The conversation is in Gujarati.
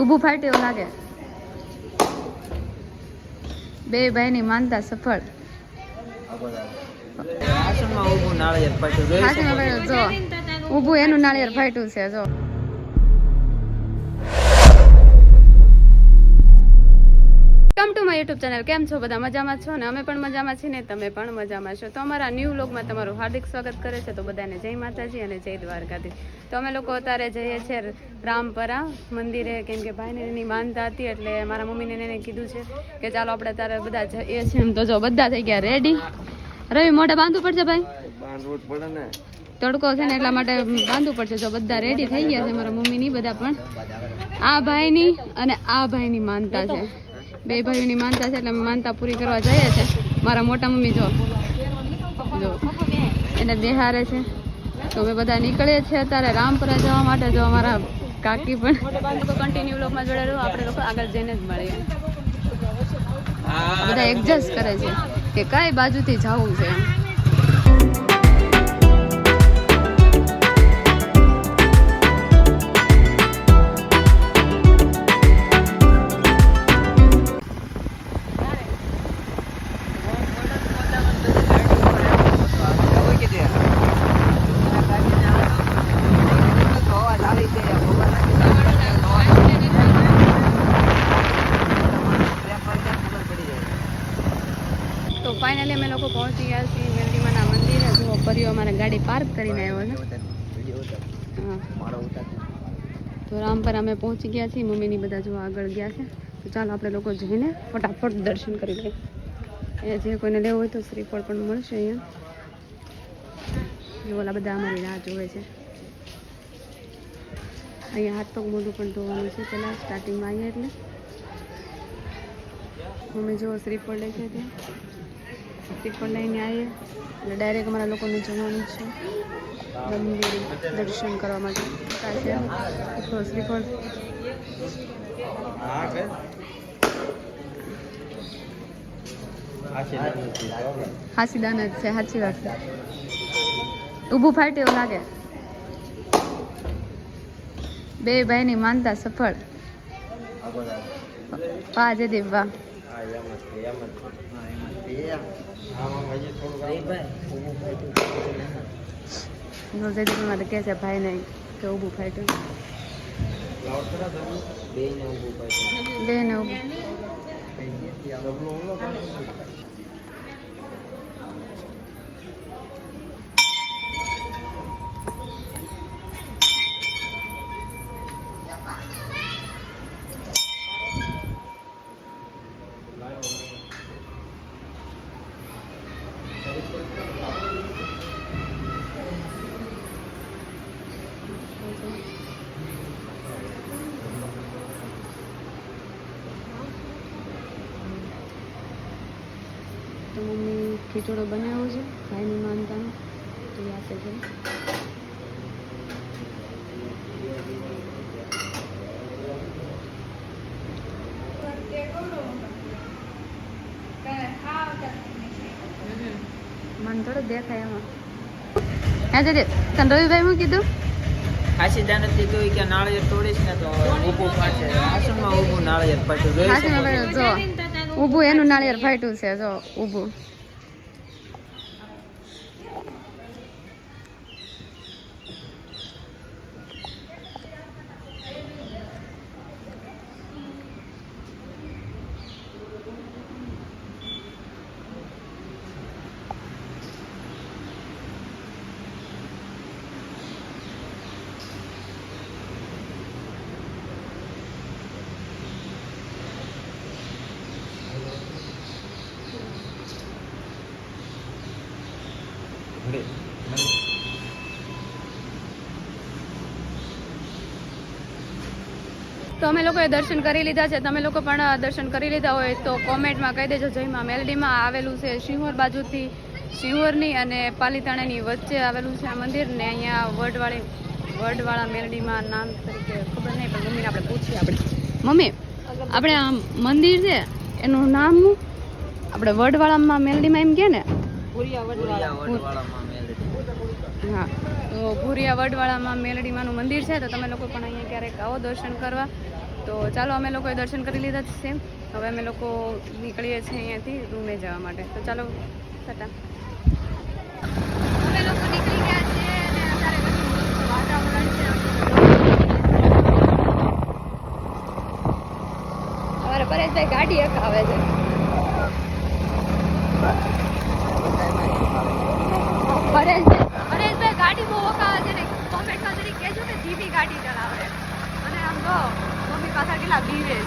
ઊભું ફાટે એવું લાગે. બે ભાઈની માનતા સફળ. ભાઈ ઊભું એનું નાળિયેર ફાટ્યું છે જો. Welcome to my YouTube channel કેમ છો? બધા મજામાં છો? ને અમે પણ મજામાં છીએ ને તમે પણ મજામાં છો. તો અમારા ન્યૂ વ્લોગમાં તમારું હાર્દિક સ્વાગત કરે છે. તો બધાને જય માતાજી અને જય દ્વારકાધી તો અમે લોકો અત્યારે જઈએ છીએ રામપરા મંદિરે. કેમ કે ભાઈને એની માનતા હતી એટલે મારા મમ્મીને એને કીધું છે કે ચાલો આપણે અત્યારે બધા જઈએ છીએ. એમ તો જો બધા થઈ ગયા રેડી રવિ મોઢે બાંધવું પડશે ભાઈ? બાંધવું પડે ને. તડકો છે ને એટલા માટે બાંધવું પડશે. જો બધા રેડી થઈ ગયા છે મારા મમ્મીની બધા પણ. આ ભાઈની અને આ ભાઈની માનતા છે. બે ભાઈઓની માનતા છે એટલે માનતા પૂરી કરવા જઈએ છે મારા મોટા મમ્મી જો જો, એને બેહારે છે. તો અમે બધા નીકળીએ છીએ અત્યારે રામપુરા જવા માટે. જો અમારા કાકી પણ કન્ટિન્યુ લોકમાં જોડેલું આપણે લોકો આગળ જઈને જ મળીએ. બધા એડજસ્ટ કરે છે કે કઈ બાજુથી જવું છે એમ. ફાઇનલી અમે લોકો પહોંચી ગયા છીએ મેલડીમાના મંદિરે. જો પરિયો અમારે ગાડી પાર્ક કરીને આવ્યો છે હા. તો રામપર અમે પહોંચી ગયા છીએ. મમ્મીની બધા જો આગળ ગયા છે. તો ચાલો આપણે લોકો જઈને ફટાફટ દર્શન કરી લઈએ. એ જે કોઈને લેવું હોય તો શ્રીફળ પણ મળશે અહીંયા. ઓલા બધા અમારી રાહ જોવે છે. અહીંયા હાથ પગ મોઢું પણ ધોવાનું છે. પહેલાં સ્ટાર્ટિંગમાં આવીએ એટલે. મમ્મી જો શ્રીફળ લે છે ત્યાં. શ્રીફળ લઈને આવીએ એટલે ડાયરેક્ટ અમારા લોકોને જવાનું છે. મંદિર દર્શન કરવા માટે. તો હાસી દાન જ છે સાચી વાત છે. ઊભું ફાટે એવું લાગે. બે ભાઈની માનતા સફળ. વાહ. જયદીપ વાહ નો જયદીપ મારે કહે છે ભાઈ નહીં કે ઊભું ફાટ્યું બે ને ઊભું ખીચડો બનાવ્યો છે ભાઈની માનતાનો. તો આપે છે. મને થોડું દેખાય એમાં. હે તને રવિભાઈ હું કીધું? દાનતથી કહ્યું કે નાળિયેર તોડીશ ને તો ઊભું પાછે આસનમાં ઊભું નાળિયેર જો એનું નાળિયેર ફાટ્યું છે જો ઊભું. તો અમે લોકોએ દર્શન કરી લીધા છે. તમે લોકો પણ દર્શન કરી લીધા હોય તો કોમેન્ટમાં કહી દેજો. જયમાં મેલડીમાં આવેલું છે સિંહોર બાજુથી. સિંહોરની અને પાલીતાણાની વચ્ચે આવેલું છે આ મંદિર ને અહીંયા વડવાળી વડવાળા મેલડીમાં નામ તરીકે ખબર નહીં, પણ મમ્મીને આપણે પૂછીએ આપણે. મમ્મી, આપણે આ મંદિર છે, એનું નામ આપણે વડવાળામાં મેલડીમાં એમ કે ને હા તો ભૂરિયા વડવાળામાં મેલડીમાનું મંદિર છે તો તમે લોકો પણ અહીંયા ક્યારેક આવો દર્શન કરવા. તો ચાલો અમે લોકોએ દર્શન કરી લીધા છે હવે અમે લોકો નીકળીએ છીએ અહીંયાથી રૂમે જવા માટે. તો ચાલો ટાટા. અમે લોકો નીકળી ગયા છીએ અને અત્યારે બધું વાતાવરણ છે. અમારે પરેશભાઈ ગાડી હકાવે છે. પરેશભાઈ ગાડી બહુ હકાવે છે ને. જરી કહેજો ને ધીમી ગાડી ચલાવે. અને આમ તો મમ્મી પાછા કેટલા બીવે.